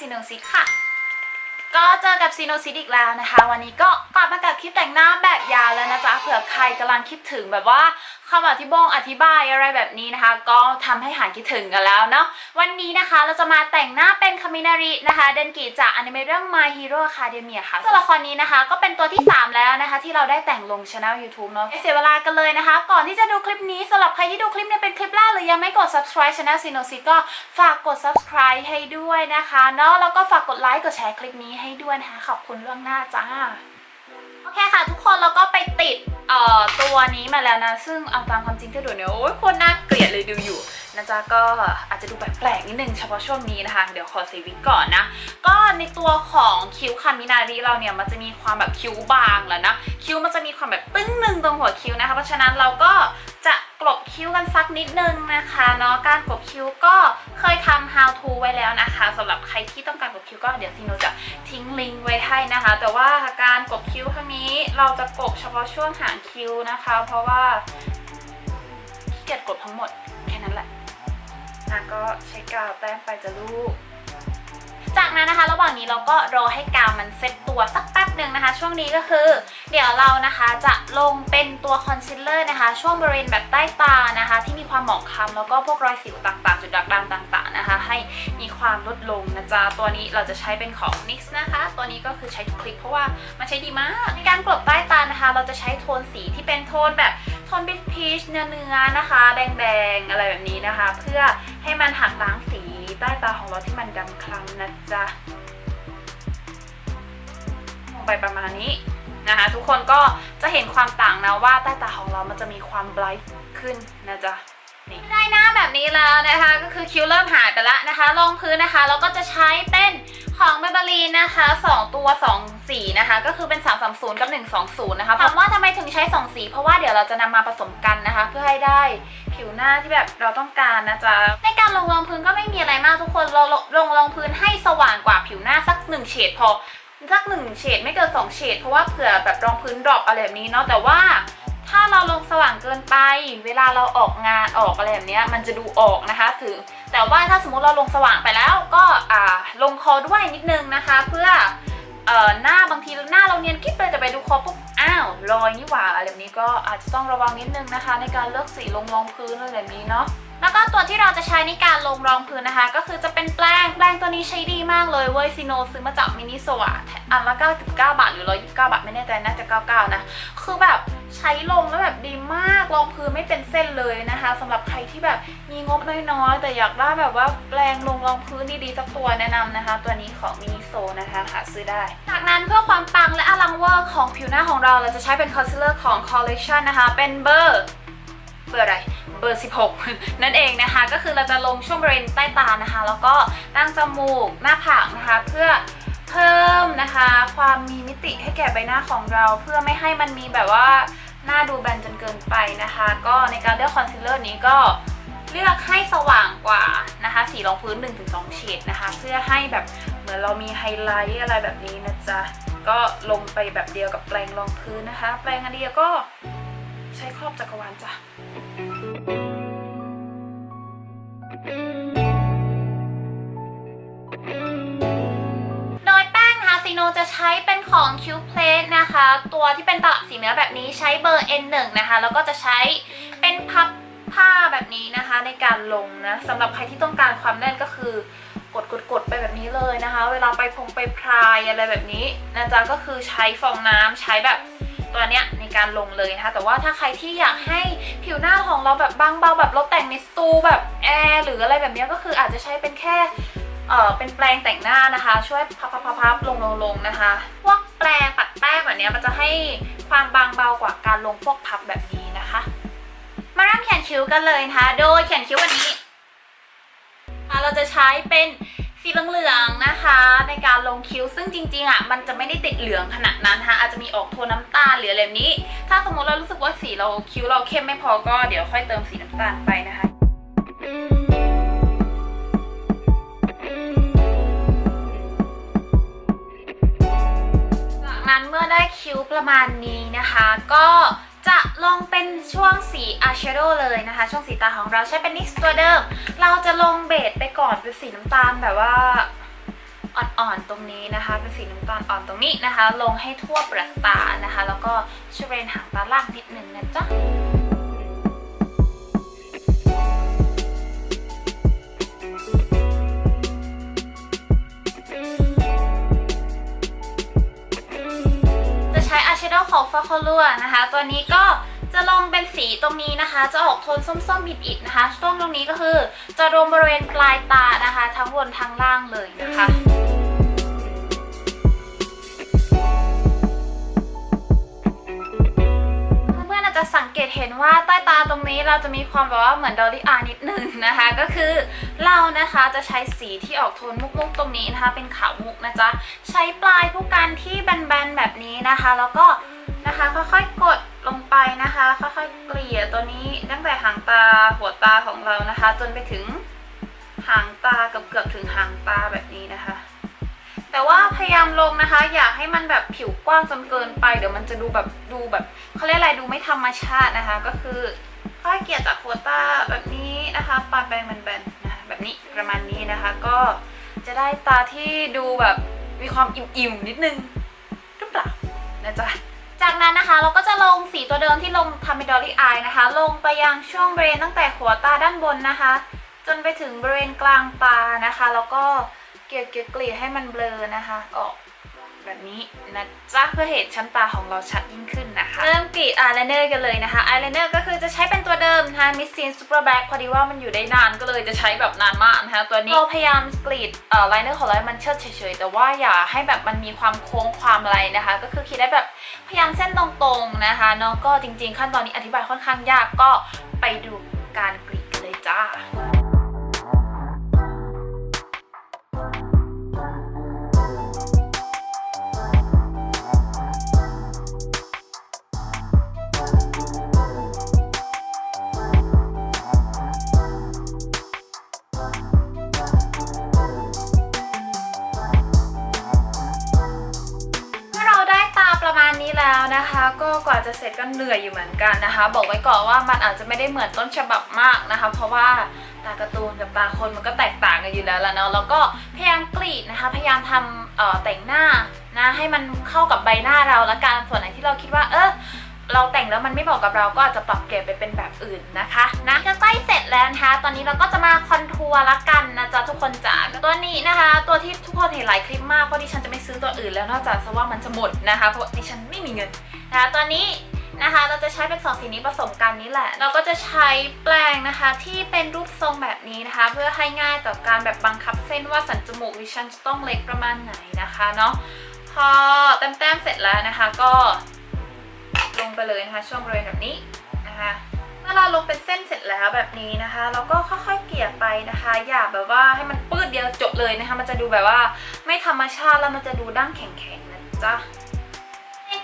ซีโนซิค่ะ ก็เจอกับซีโนซิอีกแล้วนะคะ วันนี้ก็กลับมากับคลิปแต่งหน้าแบบยาวแล้วนะจ๊ะเผื่อใครกำลังคิดถึงแบบว่า คำอธิบงอธิบายอะไรแบบนี้นะคะ ก็ทำให้หายคิดถึงกันแล้วเนาะวันนี้นะคะเราจะมาแต่งหน้าเป็นคามินารินะคะเดนกิจากอนิเมะเรื่อง My Hero Academia ค่ะตัวละครนี้นะคะ ก็เป็นตัวที่ 3 แล้วนะคะ ที่เราได้แต่งลงช anel YouTube เนาะเสียเวลากันเลยนะคะ ก่อนที่จะดูคลิปนี้สำหรับใครที่ดูคลิปเนี้เป็นคลิปแรกหรือยังไม่กด subscribe channel ซีโนซิก็ฝากกด subscribe ให้ด้วยนะคะเนาะแล้วก็ฝากกดไลค์กดแชร์คลิปนี้ให้ด้วยนะคะขอบคุณเรื่องหน้าจ้า โอเคค่ะทุกคนเราก็ไปติดตัวนี้มาแล้วนะ ซึ่งเอาตามความจริงที่ดูเนี่ยโอ้ยคนน่าเกลียดเลยดูอยู่ นะจ๊ะก็อาจจะดูแปลกๆนิดนึงเฉพาะช่วงนี้นะคะ เดี๋ยวขอเซวิกก่อนนะ ก็ในตัวของคิ้วคามินารีเราเนี่ยมันจะมีความแบบคิ้วบางแล้วนะคิ้วมันจะมีความแบบตึ้งหนึ่งตรงหัวคิ้วนะคะ เพราะฉะนั้นเราก็จะกลบคิ้วกันสักนิดนึงนะคะเนาะการกลบคิ้วก็เคยทำ how to ไว้แล้วนะคะสำหรับใครที่ต้องการกลบคิ้วก็เดี๋ยวซีโนจะทิ้งลิงก์ไว้ให้นะคะ แต่ว่าการกบคิ้วครั้งนี้เราจะกบเฉพาะช่วงหางคิ้วนะคะ เพราะว่าขี้เกียจกดทั้งหมดแค่นั้นแหละ อะก็ใช้กาวแต้มไปจะลูก จากนั้นนะคะ ระหว่างนี้เราก็รอให้กาวมันเซ็ตตัวสักแป๊บหนึ่งนะคะ ช่วงนี้ก็คือ เดี๋ยวเรานะคะจะลงเป็นตัวคอนซีลเลอร์นะคะ ช่วงบริเวณแบบใต้ตานะคะ ที่มีความหมองคล้ำแล้วก็พวกรอยสิวต่างๆ จุดด่างดำต่าง ๆนะคะ ให้มีความลดลงนะจ๊ะตัวนี้เราจะใช้เป็นของ NYX นะคะ ตัวนี้ก็คือใช้ทุกคลิปเพราะว่ามันใช้ดีมากในการกลบใต้ตานะคะ เราจะใช้โทนสีที่เป็นโทนแบบโทนบิชพีชเนื้อเนื้อๆนะคะ แดงๆอะไรแบบนี้นะคะ เพื่อให้มันหักล้างสี ใต้ตาของเราที่มันดำคล้ำนะจ๊ะลงไปประมาณนี้นะคะทุกคนก็จะเห็นความต่างนะว่าใต้ตาของเรามันจะมีความไบรท์ขึ้นนะจ๊ะ ได้หน้าแบบนี้แล้วนะคะ ก็คือคิ้วเริ่มหายไปแล้วนะคะรองพื้นนะคะเราก็จะใช้เป็นของเมเบลีนนะคะ 2 ตัว 2 สีนะคะ ก็คือเป็น 330 กับ 120 นะคะถามว่าทำไมถึงใช้ 2 สี เพราะว่าเดี๋ยวเราจะนำมาผสมกันนะคะ เพื่อให้ได้ผิวหน้าที่แบบเราต้องการนะจ๊ะ ในการลงรองพื้นก็ไม่มีอะไรมากทุกคนเราลงรองพื้นให้สว่างกว่าผิวหน้าสัก 1 เฉดพอสักหนึ่งเฉดไม่เกินสองเฉดเพราะว่าเผื่อแบบรองพื้นดรอปอะไรแบบนี้เนาะแต่ว่า ถ้าเราลงสว่างเกินไป เวลาเราออกงานออกอะไรแบบนี้มันจะดูออกนะคะถึง แต่ว่าถ้าสมมติเราลงสว่างไปแล้วก็ลงคอด้วยนิดนึงนะคะ เพื่ออหน้าบางทีหน้าเราเนียนกิ๊บเลยแต่ไปดูคอปุ๊บอ้าวรอยนี่หว่าอะไรแบบนี้ก็อาจจะต้องระวังนิดนึงนะคะ ในการเลือกสีลงรองพื้นอะไรแบบนี้เนาะแล้วก็ตัวที่เราจะใช้ในการลงรองพื้นนะคะ ก็คือจะเป็นแปรงแปรงตัวนี้ใช้ดีมากเลยเว้ยซิโนซื้อมาจากมินิโซะอันละ99 บาท หรือ 129 บาท ไม่แน่ใจน่าจะ 99 นะ คือแบบ ใช้ลงแล้วแบบดีมากรองพื้นไม่เป็นเส้นเลยนะคะสำหรับใครที่แบบมีงบน้อยๆ แต่อยากได้แบบว่าแปรงลงรองพื้นดีๆสักตัวแนะนำนะคะ ตัวนี้ของมินิโซนะคะหาซื้อได้ จากนั้นเพื่อความปังและอลังเวอร์ของผิวหน้าของเราเราจะใช้เป็นคอนซีลเลอร์ของ Collection นะคะ เป็นเบอร์เบอร์อะไรเบอร์ 16 นั่นเองนะคะ ก็คือเราจะลงช่วงบริเวณใต้ตานะคะ แล้วก็ตั้งจมูกหน้าผากนะคะ เพื่อ นะคะ ความมีมิติให้แก่ใบหน้าของเรา เพื่อไม่ให้มันมีแบบว่าหน้าดูแบนจนเกินไปนะคะ ก็ในการเลือกคอนซีลเลอร์นี้ก็เลือกให้สว่างกว่านะคะ สีรองพื้น 1-2 เฉดนะคะ เพื่อให้แบบเหมือนเรามีไฮไลท์อะไรแบบนี้นะจ๊ะ ก็ลงไปแบบเดียวกับแปรงรองพื้นนะคะ แปรงอันเดียวก็ใช้ครอบจักรวาลจ้ะ นะคะซีโนจะใช้เป็นของ Q Plate นะคะ ตัวที่เป็นตลับสีเนื้อแบบนี้ใช้เบอร์ N1 นะคะ แล้วก็จะใช้เป็นพับผ้าแบบนี้นะคะ ในการลงนะสำหรับใครที่ต้องการความแน่นก็คือกดกดกดไปแบบนี้เลยนะคะ เวลาไปพงไปพรายอะไรแบบนี้นะจ๊ะก็คือใช้ฟองน้ำใช้แบบตัวเนี้ยในการลงเลยนะคะ แต่ว่าถ้าใครที่อยากให้ผิวหน้าของเราแบบบางเบาแบบเราแต่งในสตูแบบแอร์หรืออะไรแบบนี้ก็คืออาจจะใช้เป็นแค่ เอ่อเป็นแปรงแต่งหน้านะคะ ช่วยพับพับพับลงลงลงนะคะ พวกแปรงปัดแป้งแบบนี้มันจะให้ความบางเบากว่าการลงพวกพับแบบนี้นะคะ มาเริ่มเขียนคิ้วกันเลยนะคะ โดยเขียนคิ้ววันนี้เราจะใช้เป็นสีเหลืองๆนะคะ ในการลงคิ้วซึ่งจริงๆอะมันจะไม่ได้ติดเหลืองขนาดนั้นนะคะอาจจะมีออกโทนน้ำตาลหรืออะไรแบบนี้ ถ้าสมมติเรารู้สึกว่าสีเราคิ้วเราเข้มไม่พอก็เดี๋ยวค่อยเติมสีน้ำตาลไปนะคะ ประมาณนี้นะคะ ก็จะลงเป็นช่วงสีอายแชโดว์เลยนะคะ ช่วงสีตาของเราใช้เป็นนิสตัวเดิม เราจะลงเบสไปก่อนเป็นสีน้ำตาลแบบว่าอ่อนๆตรงนี้นะคะ เป็นสีน้ำตาลอ่อนตรงนี้นะคะ ลงให้ทั่วเปลือกตานะคะ แล้วก็ช่วยเรนหางตาล่างนิดนึงนะจ๊ะ ช้อายแชโดว์ของฟาคอลัวนะคะ ตัวนี้ก็จะลงเป็นสีตรงนี้นะคะ จะออกโทนส้มๆบิดๆนะคะช่วงตรงนี้ก็คือ จะรวมบริเวณปลายตานะคะ ทั้งบนทั้งล่างเลยนะคะ จะสังเกตเห็นว่าใต้ตาตรงนี้เราจะมีความแบบว่าเหมือนดอลลี่อานิดนึงนะคะ ก็คือเรานะคะจะใช้สีที่ออกโทนมุกๆตรงนี้นะคะ เป็นขาวมุกนะจ๊ะ ใช้ปลายผู้กันที่แบนๆแบบนี้นะคะ แล้วก็นะคะค่อยๆกดลงไปนะคะ ค่อยๆเกลี่ยตัวนี้ตั้งแต่หางตาหัวตาของเรานะคะ จนไปถึงหางตาเกือบๆถึงหางตาแบบนี้นะคะ แต่ว่าพยายามลงนะคะ อย่าให้มันแบบผิวกว้างจนเกินไป เดี๋ยวมันจะดูแบบดูแบบเขาเรียกอะไรดูไม่ธรรมชาตินะคะ ก็คือค่อยเกี่ยจากหัวตาแบบนี้นะคะปายแปรงแบนๆนะคะแบบนี้ประมาณนี้นะคะ ก็จะได้ตาที่ดูแบบมีความอิ่มๆนิดนึงหรือเปล่านะจ๊ะจากนั้นนะคะเราก็จะลงสีตัวเดิมที่ลงทำเป็นดอลลี่อายนะคะ ลงไปยังช่วงบริเวณตั้งแต่หัวตาด้านบนนะคะ จนไปถึงบริเวณกลางตานะคะ แล้วก็ เกลี่ยเกลี่ยเกลี่ยให้มันเบลอนะคะออกแบบนี้นะจ๊ะเพื่อเห็นชั้นตาของเราชัดยิ่งขึ้นนะคะ เริ่มกรีดอายไลเนอร์กันเลยนะคะอายไลเนอร์ก็คือจะใช้เป็นตัวเดิมนะคะมิสซีนซูเปอร์แบ็คพอดีว่ามันอยู่ได้นานก็เลยจะใช้แบบนานมากนะคะตัวนี้เราพยายามกรีดเอ่อไลเนอร์ของเราให้มันเชิดเฉยๆ แต่ว่าอย่าให้แบบมันมีความโค้งความอะไรนะคะ ก็คือคิดได้แบบพยายามเส้นตรงๆนะคะเนาะก็จริงๆขั้นตอนนี้อธิบายค่อนข้างยากก็ไปดูการกรีดกันเลยจ้า กว่าจะเสร็จก็เหนื่อยอยู่เหมือนกันนะคะ บอกไว้ก่อนว่ามันอาจจะไม่ได้เหมือนต้นฉบับมากนะคะ เพราะว่าตาการ์ตูนกับตาคนมันก็แตกต่างกันอยู่แล้วละเนาะแล้วก็พยายามกรีดนะคะ พยายามทำแต่งหน้านะให้มันเข้ากับใบหน้าเราละกันส่วนไหนที่เราคิดว่า เออเราแต่งแล้วมันไม่เหมาะกับเราก็อาจจะปรับเปลี่ยนไปเป็นแบบอื่นนะคะนะใกล้เสร็จแล้วนะคะ ตอนนี้เราก็จะมาคอนทัวร์ละกันนะจ๊ะทุกคนจ๋าตัวนี้นะคะ ตัวที่ทุกคนเห็นหลายคลิปมากเพราะดิฉันจะไม่ซื้อตัวอื่นแล้วนอกจากซะว่ามันจะหมดนะคะ เพราะดิฉันไม่มีเงิน นะคะตัวนี้นะคะเราจะใช้เป็นสองสีนี้ผสมกันนี่แหละ เราก็จะใช้แปรงนะคะที่เป็นรูปทรงแบบนี้นะคะ เพื่อให้ง่ายต่อการแบบบังคับเส้นว่าสันจมูกดิฉันจะต้องเล็กประมาณไหนนะคะเนาะพอแต้มๆเสร็จแล้วนะคะก็ลงไปเลยนะคะ ช่วงบริเวณแบบนี้นะคะเมื่อเราลงเป็นเส้นเสร็จแล้วแบบนี้นะคะ เราก็ค่อยๆเกลี่ยไปนะคะ อย่าแบบว่าให้มันปื้ดเดียวจบเลยนะคะ มันจะดูแบบว่าไม่ธรรมชาติแล้วมันจะดูดั้งแข็งๆนะจ๊ะ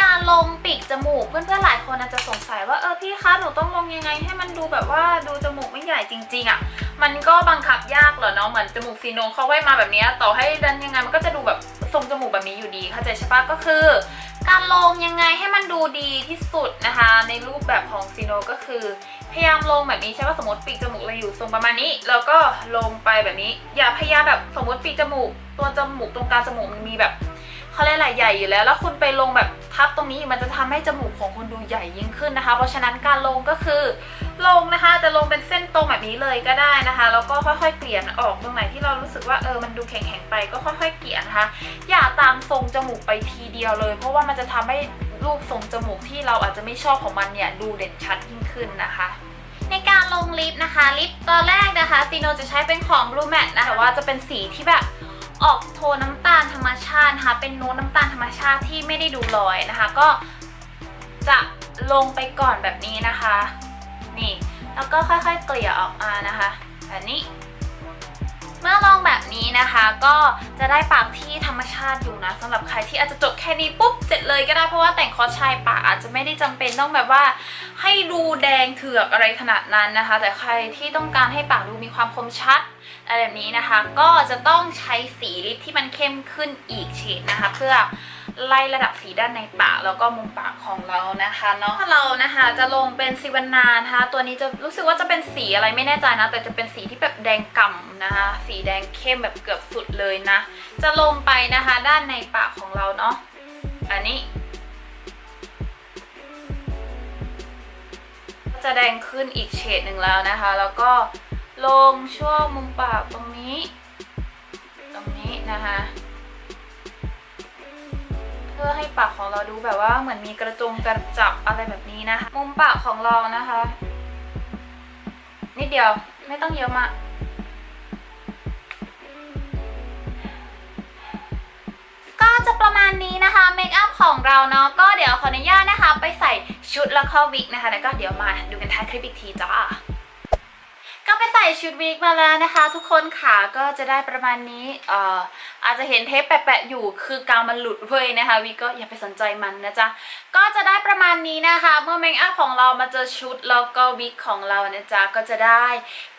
การลงปีกจมูกเพื่อนๆหลายคนอาจจะสงสัยว่าเออพี่คะหนูต้องลงยังไงให้มันดูแบบว่าดูจมูกไม่ใหญ่จริงๆอะ่ะมันก็บังคับยากเหรอเนาะเหมือนจมูกซีโนเขาไว้มาแบบนี้ต่อให้ดันยังไงมันก็จะดูแบบทรงจมูกแบบนี้อยู่ดีเข้าใจใช่ปะก็คือ การลงยังไงให้มันดูดีที่สุดนะคะ ในรูปแบบของซีโนก็คือ พยายามลงแบบนี้ใช่ปะสมมติปีกจมูกเราอยู่ทรงประมาณนี้ แล้วก็ลงไปแบบนี้ อย่าพยายามแบบสมมติปีกจมูกตัวจมูกตรงกลางจมูกมันมีแบบ เขาเรียกอะไรใหญ่อยู่แล้ว แล้วคุณไปลงแบบทับตรงนี้มันจะทำให้จมูกของคุณดูใหญ่ยิ่งขึ้นนะคะ เพราะฉะนั้นการลงก็คือลงนะคะจะลงเป็นเส้นตรงแบบนี้เลยก็ได้นะคะแล้วก็ค่อยๆเกลี่ยออกตรงไหนที่เรารู้สึกว่าเออมันดูแข็งๆไปก็ค่อยๆเกลี่ยนะคะ อย่าตามทรงจมูกไปทีเดียวเลย เพราะว่ามันจะทำให้รูปทรงจมูกที่เราอาจจะไม่ชอบของมันเนี่ยดูเด่นชัดยิ่งขึ้นนะคะในการลงลิปนะคะ ลิปตอนแรกนะคะซีโนจะใช้เป็นของ Blue Matte นะแต่ว่าจะเป็นสีที่แบบ ออกโทนน้ำตาลธรรมชาตินะคะเป็นโน้ตน้ำตาลธรรมชาติที่ไม่ได้ดูลอยนะคะ ก็จะลงไปก่อนแบบนี้นะคะ นี่แล้วก็ค่อยๆเกลี่ยออกมานะคะแบบนี้ เมื่อลองแบบนี้นะคะ ก็จะได้ปากที่ธรรมชาติอยู่นะสำหรับใครที่อาจจะจบแค่นี้ปุ๊บเสร็จเลยก็ได้เพราะว่าแต่งคอชายปากอาจจะไม่ได้จำเป็นต้องแบบว่า ให้ดูแดงเถือกอะไรขนาดนั้นนะคะ แต่ใครที่ต้องการให้ปากดูมีความคมชัด อะไรแบบนี้นะคะ ก็จะต้องใช้สีลิปที่มันเข้มขึ้นอีกเฉดนะคะ เพื่อไล่ระดับสีด้านในปากแล้วก็มุมปากของเรานะคะเนาะถ้าเรานะคะจะลงเป็นซิวานานะคะตัวนี้จะรู้สึกว่าจะเป็นสีอะไรไม่แน่ใจนะ แต่จะเป็นสีที่แบบแดงก่ำนะคะ สีแดงเข้มแบบเกือบสุดเลยนะ จะลงไปนะคะด้านในปากของเราเนาะอันนี้จะแดงขึ้นอีกเฉดหนึ่งแล้วนะคะ แล้วก็ ลงช่วงมุมปากตรงนี้ ตรงนี้นะคะ เพื่อให้ปากของเราดูแบบว่าเหมือนมีกระจงกระจับอะไรแบบนี้นะคะมุมปากของเรานะคะ นิดเดียวไม่ต้องเยอะมากก็จะประมาณนี้นะคะเมคอัพของเราเนาะก็เดี๋ยวขออนุญาตนะคะ ไปใส่ชุดแล้วก็วิกนะคะ แล้วก็เดี๋ยวมาดูกันท้ายคลิปอีกทีจ้า ก็ไปใส่ชุดวิกมาแล้วนะคะ ทุกคนค่ะก็จะได้ประมาณนี้เอ่ออาจจะเห็นเทปแปะๆอยู่คือกาวมันหลุดเว้ยนะคะวิกก็อย่าไปสนใจมันนะจ๊ะก็จะได้ประมาณนี้นะคะ เมื่อเมคอัพของเรามาเจอชุดแล้วก็วิกของเรานะจ๊ะก็จะได้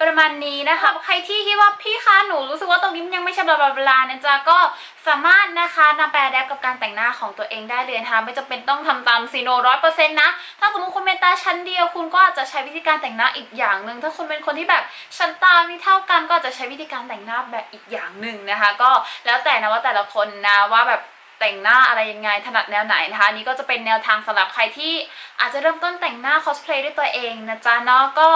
ประมาณนี้นะคะใครที่คิดว่าพี่คะหนูรู้สึกว่าตรงนี้มันยังไม่ใช่บลาบลาบลานะจ๊ะก็สามารถนะคะนำไปอัดแอปกับการแต่งหน้าของตัวเองได้เลยนะคะไม่จำเป็นต้องทำตามซีโนร้อยเปอร์เซ็นต์นะ ถ้าสมมติคุณเป็นตาชั้นเดียวคุณก็อาจจะใช้วิธีการแต่งหน้าอีกอย่างหนึ่งถ้าคุณเป็นคนที่แบบชั้นตาไม่เท่ากันก็อาจจะใช้วิธีการแต่งหน้าแบบอีกอย่างหนึ่งนะคะ ก็แล้วแต่นะว่าแต่ละคนนะว่าแบบ แต่งหน้าอะไรยังไงถนัดแนวไหนนะคะอันนี้ก็จะเป็นแนวทางสำหรับใครที่อาจจะเริ่มต้นแต่งหน้าคอสเพลย์ด้วยตัวเองนะจ๊ะเนาะก็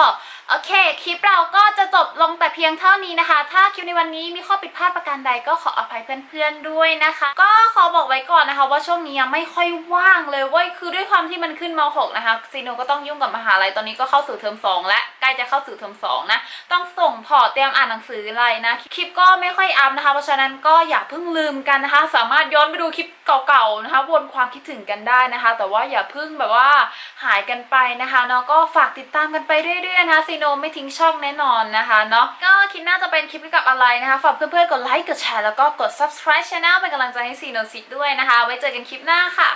โอเคคลิปเราก็จะจบลงแต่เพียงเท่านี้นะคะ ถ้าคลิปในวันนี้มีข้อผิดพลาดประการใดก็ขออภัยเพื่อนๆด้วยนะคะ ก็ขอบอกไว้ก่อนนะคะว่าช่วงนี้ไม่ค่อยว่างเลยเว้ยคือด้วยความที่มันขึ้นม .6 นะคะซีโนก็ต้องยุ่งกับมหาลัยตอนนี้ก็เข้าสู่เทอม2และใกล้จะเข้าสู่เทอม2นะต้องส่งพอร์ตเตรียมอ่านหนังสืออะไรนะคลิปก็ไม่ค่อยอัพนะคะ เพราะฉะนั้นก็อย่าเพิ่งลืมกันนะคะ สามารถย้อนไปดูคลิปเก่าๆนะคะ วนความคิดถึงกันได้นะคะ แต่ว่าอย่าเพิ่งแบบว่าหายกันไปนะคะเนาะก็ฝากติดตามกันไปเรื่อยๆนะคะซีโนไม่ทิ้งช่องแน่นอนนะคะเนาะก็คลิปหน้าจะเป็นคลิปเกี่ยวกับอะไรนะคะฝากเพื่อนๆกดไลค์กดแชร์แล้วก็กด subscribe channel เป็นกำลังใจให้ซีโนซิกด้วยนะคะ ไว้เจอกันคลิปหน้าค่ะ